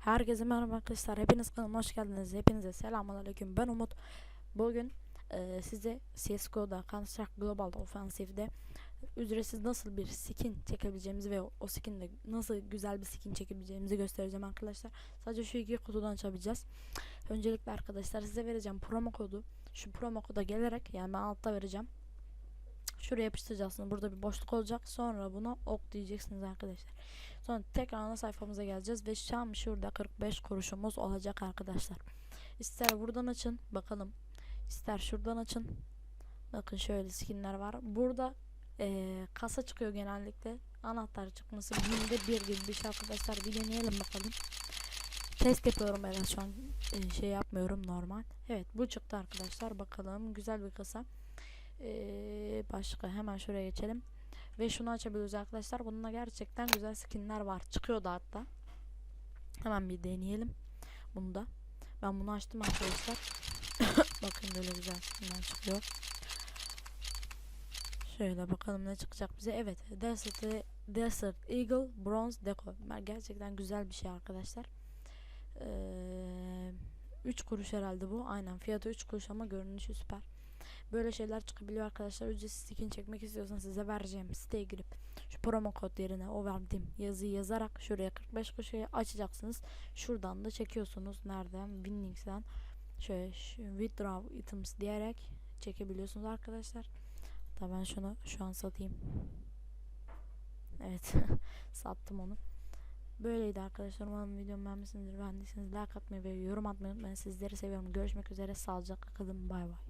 Herkese merhaba arkadaşlar. Hepiniz kanalıma hoş geldiniz. Hepinize selamünaleyküm. Ben Umut. Bugün e, size CS:GO'da Counter Global Offensive'de ücretsiz nasıl bir skin çekebileceğimizi ve o skinde nasıl güzel bir skin çekebileceğimizi göstereceğim arkadaşlar. Sadece şu iki kutudan açabileceğiz. Öncelikle arkadaşlar size vereceğim promo kodu. Şu promo koda gelerek yani ben altta vereceğim. Şuraya yapıştıracaksınız. Burada bir boşluk olacak. Sonra buna ok diyeceksiniz arkadaşlar. Sonra tekrar ana sayfamıza geleceğiz ve şu an şurada 45 kuruşumuz olacak arkadaşlar. İster buradan açın bakalım. İster şuradan açın. Bakın şöyle skinler var. Burada eee, kasa çıkıyor genellikle. Anahtar çıkması binde bir gibi bir şey arkadaşlar. Bir deneyelim bakalım. Test yapıyorum ben şu an eee, şey yapmıyorum normal. Evet bu çıktı arkadaşlar. Bakalım güzel bir kasa. Eee, başka hemen şuraya geçelim. Ve şunu açabiliyoruz arkadaşlar. Bununla gerçekten güzel skinler var. Çıkıyordu hatta. Hemen bir deneyelim. Bunu da. Ben bunu açtım arkadaşlar. Bakın böyle güzel skinler çıkıyor. Şöyle bakalım ne çıkacak bize. Evet. Desert, Desert Eagle Bronze Deco. Gerçekten güzel bir şey arkadaşlar. Ee, 3 kuruş herhalde bu. Aynen. Fiyatı 3 kuruş ama görünüşü süper. Böyle şeyler çıkabiliyor arkadaşlar. Ücretsiz skin çekmek istiyorsanız size vereceğim siteye girip şu promo kod yerine o verdiğim yazıyı yazarak şuraya 45 köşeye açacaksınız. Şuradan da çekiyorsunuz. Nereden? Winnings'ten şöyle şu withdraw items diyerek çekebiliyorsunuz arkadaşlar. Hatta ben şunu şu an satayım. Evet. Sattım onu. Böyleydi arkadaşlar. Umarım videomu beğenmişsinizdir. Beğendiyseniz like atmayı ve yorum atmayı unutmayın. Sizleri seviyorum. Görüşmek üzere. Sağlıcakla kalın. Bay bay.